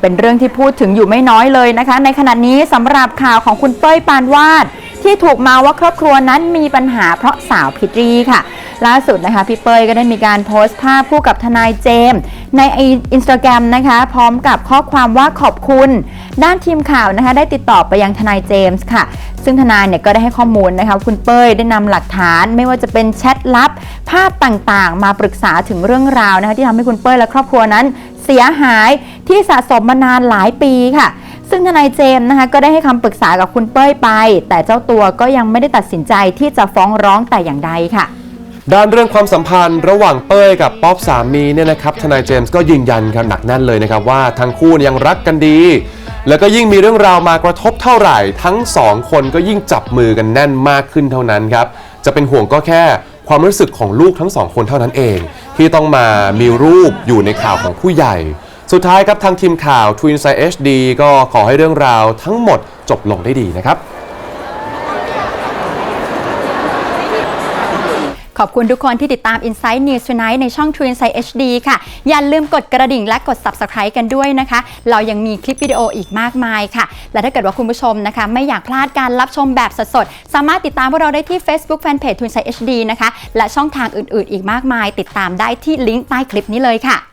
เป็นเรื่องที่พูดถึงอยู่ไม่น้อยเลยนะคะ ในขณะนี้สำหรับข่าวของคุณเป้ยปานวาด ที่ถูกมาว่าครอบครัวนั้นมีปัญหาเพราะสาวพิตรีค่ะ ล่าสุดนะคะพี่เป้ยก็ได้มีการโพสต์ภาพคู่กับทนายเจมส์ในอินสตาแกรมนะคะ พร้อมกับข้อความว่าขอบคุณ ด้านทีมข่าวนะคะได้ติดต่อไปยังทนายเจมส์ค่ะซึ่งทนายเนี่ยก็ได้ให้ข้อมูลนะคะคุณเป้ยได้นำหลักฐานไม่ว่าจะเป็นแชทลับ ภาพต่างๆ มาปรึกษาถึงเรื่องราวนะคะที่ทำให้คุณเป้ยและครอบครัวนั้นเสียหาย ที่สะสมมานานหลายปีค่ะ ซึ่งทนายเจมส์นะคะก็ได้ให้คำปรึกษากับคุณเป้ยไป แต่เจ้าตัวก็ยังไม่ได้ตัดสินใจที่จะฟ้องร้องแต่อย่างใดค่ะ ด้านเรื่องความสัมพันธ์ระหว่างเป้ยกับป๊อปสามีเนี่ยนะครับทนายเจมส์ก็ยืนยันครับหนักแน่นเลยนะครับว่าทั้งคู่ยังรักกันดี แล้วก็ยิ่งมีเรื่องราวมากระทบเท่าไหร่ ทั้งสองคนก็ยิ่งจับมือกันแน่นมากขึ้นเท่านั้นครับจะเป็นห่วงก็แค่ความรู้สึกของลูกทั้งสองคนเท่านั้นเอง ที่ต้องมามีรูปอยู่ในข่าวของผู้ใหญ่ สุดท้ายครับทางทีมข่าว Twin Side HD ก็ขอให้เรื่องราวทั้งหมดจบลงได้ดีนะครับ ขอบคุณทุกคนที่ติดตาม Insight News Tonight ในช่อง True Insight HD ค่ะ อย่าลืมกดกระดิ่งและกด Subscribe กันด้วยนะคะ เรายังมีคลิปวิดีโออีกมากมายค่ะ และถ้าเกิดว่าคุณผู้ชมนะคะ ไม่อยากพลาดการรับชมแบบสดๆ สามารถติดตามพวกเราได้ที่ Facebook Fanpage True Insight HD นะคะ และช่องทางอื่นๆ อีกมากมาย ติดตามได้ที่ลิงก์ใต้คลิปนี้เลยค่ะ